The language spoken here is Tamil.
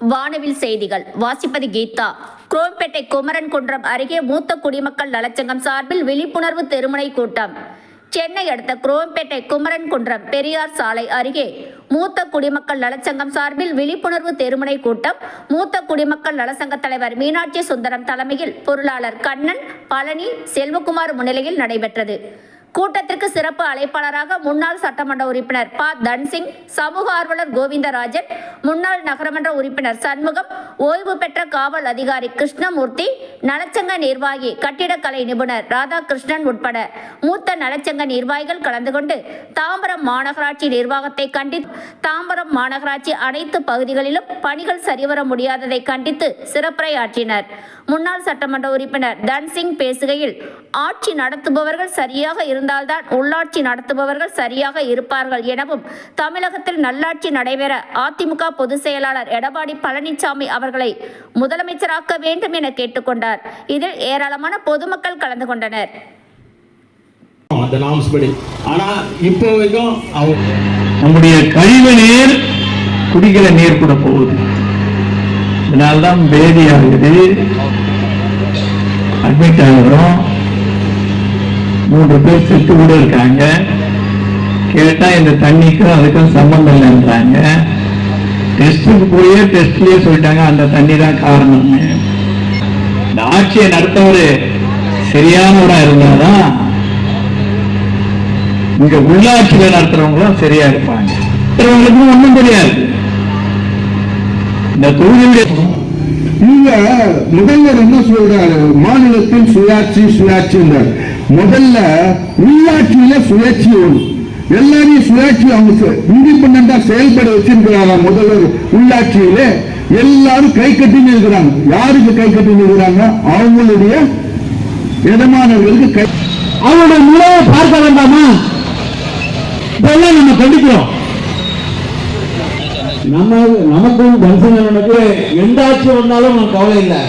வானவில் செய்திகள். வாசிப்பது கீதா. குரோம்பேட்டை குமரன் குன்றம் அருகே மூத்த குடிமக்கள் நலச்சங்கம் சார்பில் விழிப்புணர்வு தெருமுனை கூட்டம். சென்னை அடுத்த குரோம்பேட்டை குமரன் குன்றம் பெரியார் சாலை அருகே மூத்த குடிமக்கள் நலச்சங்கம் சார்பில் விழிப்புணர்வு தெருமுனை கூட்டம். மூத்த குடிமக்கள் நலச்சங்க தலைவர் மீனாட்சி சுந்தரம் தலைமையில் பொருளாளர் கண்ணன் பழனி செல்வகுமார் முன்னிலையில் நடைபெற்றது. கூட்டத்திற்கு சிறப்பு அழைப்பாளராக முன்னாள் சட்டமன்ற உறுப்பினர் ப. தன்சிங் சமூக ஆர்வலர் கோவிந்தராஜன் முன்னாள் நகரமன்ற உறுப்பினர் சண்முகம் ஓய்வு பெற்ற காவல் அதிகாரி கிருஷ்ணமூர்த்தி நலச்சங்க நிர்வாகி கட்டிடக்கலை நிபுணர் ராதாகிருஷ்ணன் உட்பட மூத்த நலச்சங்க நிர்வாகிகள் கலந்து கொண்டு தாம்பரம் மாநகராட்சி நிர்வாகத்தை கண்டித்து தாம்பரம் மாநகராட்சி அனைத்து பகுதிகளிலும் பணிகள் சரிவர முடியாததை கண்டித்து சிறப்புரையாற்றினர். முன்னாள் சட்டமன்ற உறுப்பினர் தன்சிங் பேசுகையில் ஆட்சி நடத்துபவர்கள் சரியாக இருந்தால்தான் உள்ளாட்சி நடத்துபவர்கள் சரியாக இருப்பார்கள் எனவும் தமிழகத்தில் நல்லாட்சி நடைபெற அதிமுக பொதுச் செயலாளர் எடப்பாடி பழனிசாமி அவர்களை முதலமைச்சராக்க வேண்டும் என கேட்டுக்கொண்டார். இதில் ஏராளமான பொதுமக்கள் கலந்து கொண்டனர். நம்முடைய கழிவு நீர் குடிக்கிற நீர் கூட போகுது. இதனால்தான் பேதி ஆகுது அட்மிட் ஆகிறோம் மூன்று பேர் செத்து கூட இருக்காங்க. கேட்டா இந்த தண்ணிக்கும் அதுக்கும் சம்பந்தம் இல்லைன்றாங்க. டெஸ்ட்டுக்கு போயே டெஸ்ட்லயே சொல்லிட்டாங்க. அந்த தண்ணி தான் காரணம்னு. இந்த ஆட்சியை நடத்தவர் சரியானவரா இருந்தாதான் இங்க உள்ளாட்சியில நடத்துறவங்களும் சரியா இருப்பாங்க. மற்றவங்களுக்கும் ஒன்றும் தெரியாது. இந்த தொழில் இங்க முதல்வர் என்ன சொல்றாரு? மாநிலத்தின் சுயாட்சி சுயாட்சி முதல்ல உள்ளாட்சியில சுயாட்சி ஒன்று எல்லாரையும் சுயாட்சி அவங்க இண்டிபெண்டா செயல்பட வச்சிருக்கிறாங்க முதல்வர் உள்ளாட்சியில. எல்லாரும் கை கட்டின்னு இருக்கிறாங்க யாருக்கு கை கட்டி நிற்கிறாங்க? அவங்களுடைய எஜமானர்களுக்கு கை அவருடைய நிலையை பார்க்க வேண்டாமா? இதெல்லாம் நம்ம கண்டிக்கிறோம். நம்ம நமக்கும் தரிசனனுக்கு எந்த ஆட்சி வந்தாலும் நமக்கு கவலை இல்லை.